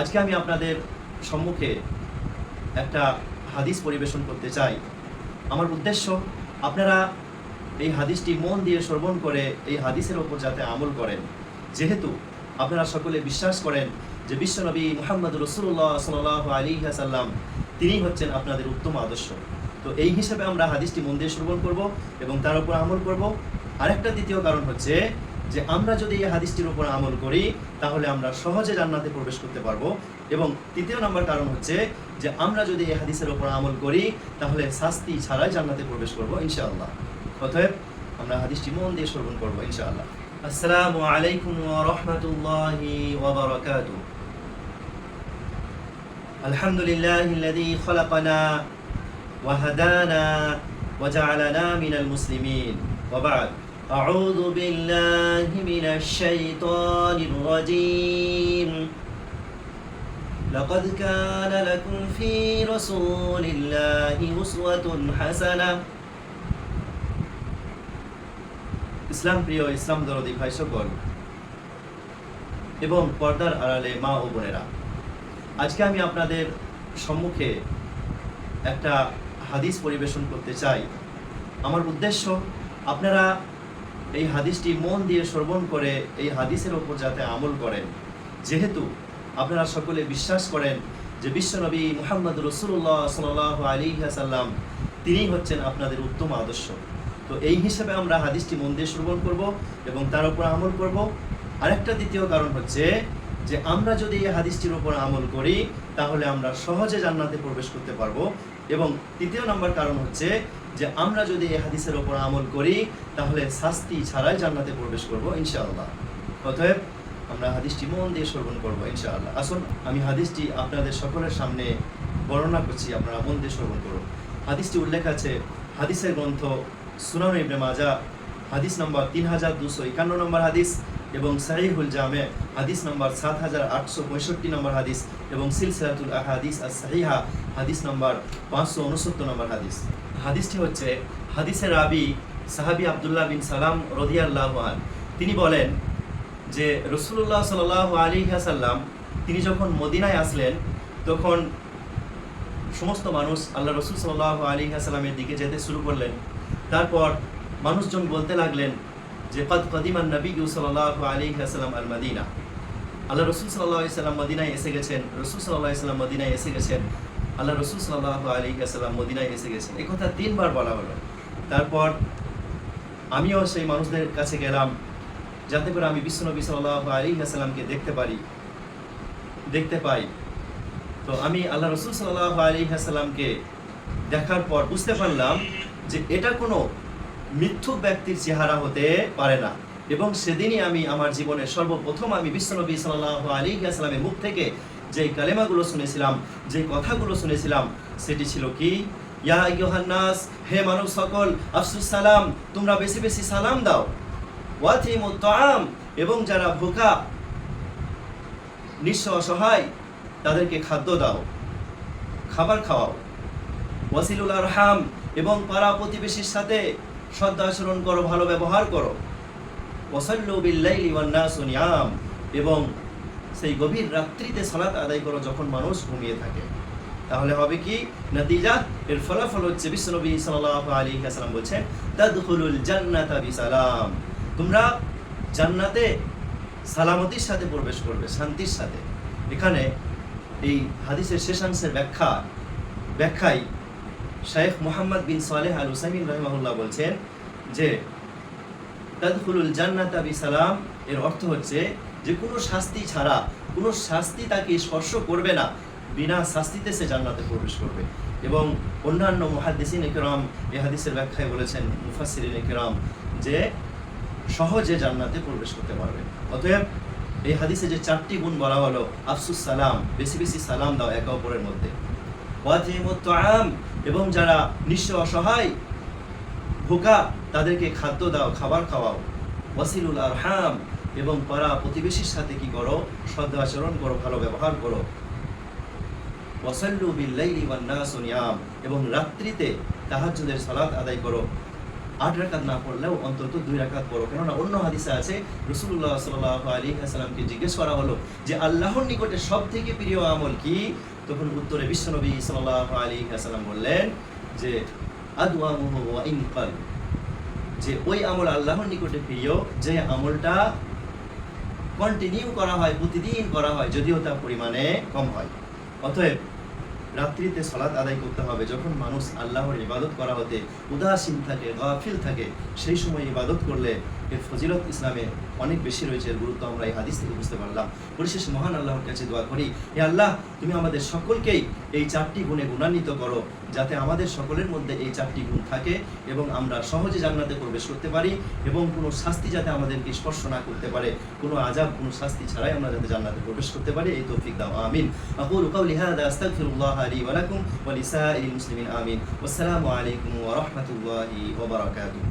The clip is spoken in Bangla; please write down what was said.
আজকে আমি আপনাদের সম্মুখে একটা হাদিস পরিবেশন করতে চাই। আমার উদ্দেশ্য, আপনারা এই হাদিসটি মন দিয়ে শ্রবণ করে এই হাদিসের ওপর যাতে আমল করেন। যেহেতু আপনারা সকলে বিশ্বাস করেন যে বিশ্বনবী মুহাম্মদ রসুল্লাহ সাল আলী সাল্লাম তিনি হচ্ছেন আপনাদের উত্তম আদর্শ। তো এই হিসেবে আমরা হাদিসটি মন দিয়ে শ্রবণ করব এবং তার উপর আমল করব। আরেকটা দ্বিতীয় কারণ হচ্ছে যে আমরা যদি এই হাদিসটির উপর আমল করি তাহলে আমরা সহজে জান্নাতে প্রবেশ করতে পারবো এবং তৃতীয় নম্বর কারণ হচ্ছে যে আমরা যদি এই হাদিসের উপর আমল করি তাহলে শাস্তি ছাড়াই জান্নাতে প্রবেশ করবো ইনশাআল্লাহ অতএব আমরা হাদিসটি মন দিয়ে শ্রবণ করবো ইনশাআল্লাহ আসসালামু আলাইকুম ওয়া রাহমাতুল্লাহি ওয়া বারাকাতুহু আলহামদুলিল্লাহি الذي خلقنا وهدانا وجعلنا من المسلمين وبعد أعوذ بالله من الشيطان الرجيم لقد كان لكم في رسول الله أسوة حسنة ইসলাম প্রিয় ইসলাম দরদি ভাই সকল এবং পর্দার আড়ালে মা ও বোনেরা আজকে আমি আপনাদের সম্মুখে একটা হাদিস পরিবেশন করতে চাই আমার উদ্দেশ্য আপনারা এই হাদিসটি মন দিয়ে শ্রবণ করে এই হাদিসের ওপর যাতে আমল করেন। যেহেতু আপনারা সকলে বিশ্বাস করেন যে বিশ্বনবী মুহাম্মদ রসুল্লাহ সাল আলী সাল্লাম তিনি হচ্ছেন আপনাদের উত্তম আদর্শ। তো এই হিসেবে আমরা হাদিসটি মন দিয়ে শ্রবণ করব এবং তার উপর আমল করব। আরেকটা দ্বিতীয় কারণ হচ্ছে যে আমরা যদি এই হাদিসটির উপর আমল করি, তাহলে আমরা সহজে জান্নাতে প্রবেশ করতে পারব। এবং তৃতীয় নম্বর কারণ হচ্ছে যে আমরা যদি এই হাদিসের উপর আমল করি, তাহলে শাস্তি ছাড়াই জান্নাতে প্রবেশ করব, ইনশাআল্লাহ। অতএব আমরা হাদিসটি মন দিয়ে শ্রবণ করব, ইনশাআল্লাহ। আসুন, আমি হাদিসটি আপনাদের সকলের সামনে বর্ণনা করছি, আপনারা মন দিয়ে শ্রবণ করুন। হাদিসটি উল্লেখ আছে, হাদিসের গ্রন্থ সুনান ইবনে মাজা হাদিস নম্বর তিন হাজার দুশো একান্ন নম্বর হাদিস এবং সাহিহুল জামে, হাদিস নম্বর সাত হাজার আটশো পঁয়ষট্টি নম্বর হাদিস এবং সিলসিলাতুল আহাদিস আর সাহিহা হাদিস নম্বর পাঁচশো উনসত্তর নম্বর হাদিস। হাদিসটি হচ্ছে হাদিসের রাবি সাহাবি আবদুল্লাহ বিন সালাম রদিয়াল্লাহ তিনি বলেন যে রসুল্লাহ সাল আলী সাল্লাম তিনি যখন মদিনায় আসলেন, তখন সমস্ত মানুষ আল্লাহ রসুল সাল্লাহ আলী সাল্লামের দিকে যেতে শুরু করলেন। তারপর মানুষজন বলতে লাগলেন যে কদ কদিমান নবী সাল্লাহ আলী সাল্লাম আল মদিনা আল্লাহ রসুল সাল্লাহ সাল্লাম মদিনায় এসে গেছেন। রসুল সাল্লাহ সাল্লাম মদিনায় এসে গেছেন। আল্লাহ রসুল সাল্লাহ আলী সাল্লাম মদিনায় এসে গেছেন। এই কথা তিনবার বলা হলো। তারপর আমিও সেই মানুষদের কাছে গেলাম, যাতে করে আমি বিশ্ব বিশ্বনবী সাল্লাহ আলী সাল্লামকে দেখতে পারি, দেখতে পাই। তো আমি আল্লাহ রসুল সাল্লাহ আলী সাল্লামকে দেখার পর বুঝতে পারলাম যে এটা কোনো মিথ্যুক ব্যক্তির চেহারা হতে পারে না। এবং সেদিনই আমি আমার জীবনে সর্বপ্রথম আমি বিশ্বনবী সাল্লাহ আলী সাল্লামের মুখ থেকে যে কালেমাগুলো শুনেছিলাম, যে কথাগুলো শুনেছিলাম, সেটি ছিল কি? ইয়া ইয়োহান্নাস হে মানব সকল, আফসুস সালাম, তোমরা বেশি বেশি সালাম দাও। ওয়াথিম তাম এবং যারা ভোকা, নিঃস্ব অসহায়, তাদেরকে খাদ্য দাও, খাবার খাওয়াও। ওয়াসিলুল আরহাম, এবং পাড়া প্রতিবেশীর সাথে শ্রদ্ধা আচরণ করো, ভালো ব্যবহার করো। ওয়াসাল্লু বিল্লাইলি ওয়ান নাসু নিয়াম। এবং সেই গভীর রাত্রিতে সালাত আদায় করো যখন মানুষ ঘুমিয়ে থাকে। তাহলে হবে কি? নতিজা, এর ফলাফল হচ্ছে বিশ্বনবী সাল্লাল্লাহু আলাইহি ওয়াসাল্লাম বলছেন, তাদখুলুল জান্নাতা বিসালাম। তোমরা জান্নাতে সালামতির সাথে প্রবেশ করবে, শান্তির সাথে। এখানে এই হাদিসের শেষাংশের ব্যাখ্যা ব্যাখ্যায় শেখ মোহাম্মদ বিন সালেহ আল হুসাইমিন রহমাহুল্লাহ বলছেন যে, তাদখুলুল জান্নাতা বিসালাম এর অর্থ হচ্ছে যে, কোনো শাস্তি ছাড়া, কোনো শাস্তি তাকে স্পর্শ করবে না। বিনা শাস্তিতে সে জান্নাতে প্রবেশ করবে। এবং অন্যান্য মুহাদ্দিসিন একরাম এ হাদিসের ব্যাখ্যায় বলেছেন, মুফাসসিরিন একরাম, যে সহজে জান্নাতে প্রবেশ করতে পারবে। অতএব এই হাদিসে যে চারটি গুণ বলা হলো, আফসুস সালাম বেশি বেশি সালাম দাও একে অপরের মধ্যে। ওয়াতিমুত এবং যারা নিঃস্ব অসহায়, ভোকা, তাদেরকে খাদ্য দাও, খাবার খাওয়াও। ওয়াসিলুল আরহাম, এবং পাড়া প্রতিবেশীর সাথে কি করো? সদ্য আচরণ করো, ভালো ব্যবহার করো। ওয়াসাল্লু বিল্লাইলি ওয়ান নাসু নিয়াম, এবং রাত্রিতে তাহাজ্জুদের সালাত আদায় করো। আট রাকাত না পড়লেও অন্তত দুই রাকাত পড়ো। কেননা অন্য হাদিসে আছে রসুল্লাহ সাল্লাহ আলী আসসালামকে জিজ্ঞেস করা হলো যে, আল্লাহর নিকটে সব থেকে প্রিয় আমল কি? তখন উত্তরে বিশ্বনবী সাল্লাহ আলী আসসালাম বললেন যে যে ওই আমল আল্লাহর নিকটে প্রিয়, যে আমলটা কন্টিনিউ করা হয়, প্রতিদিন করা হয়, যদিও তার পরিমাণে কম হয়। অতএব রাত্রিতে সলাৎ আদায় করতে হবে। যখন মানুষ আল্লাহর ইবাদত করা হতে উদাসীন থাকে, গাফিল থাকে, সেই সময় ইবাদত করলে ফজিলত ইসলামে অনেক বেশি রয়েছে গুরুত্ব আমরা এই হাদিস থেকে বুঝতে পারলাম। পরিশেষ মহান আল্লাহর কাছে দোয়া করি, হে আল্লাহ, তুমি আমাদের সকলকেই এই চারটি গুণে গুণান্বিত করো, যাতে আমাদের সকলের মধ্যে এই চারটি গুণ থাকে এবং আমরা সহজে জান্নাতে প্রবেশ করতে পারি এবং কোনো শাস্তি যাতে আমাদেরকে স্পর্শ না করতে পারে। কোনো আজাব কোনো শাস্তি ছাড়াই আমরা যাতে জান্নাতে প্রবেশ করতে পারি, এই তৌফিক দাও, আমিন। আকুল কাউলি হাদা আস্তাগফিরুল্লাহ লি ওয়া লাকুম, ওয়া মুসলিমিন, আমিন। ওয়া আসসালামু আলাইকুম ওয়া রাহমাতুল্লাহি ওয়া বারাকাতুহু।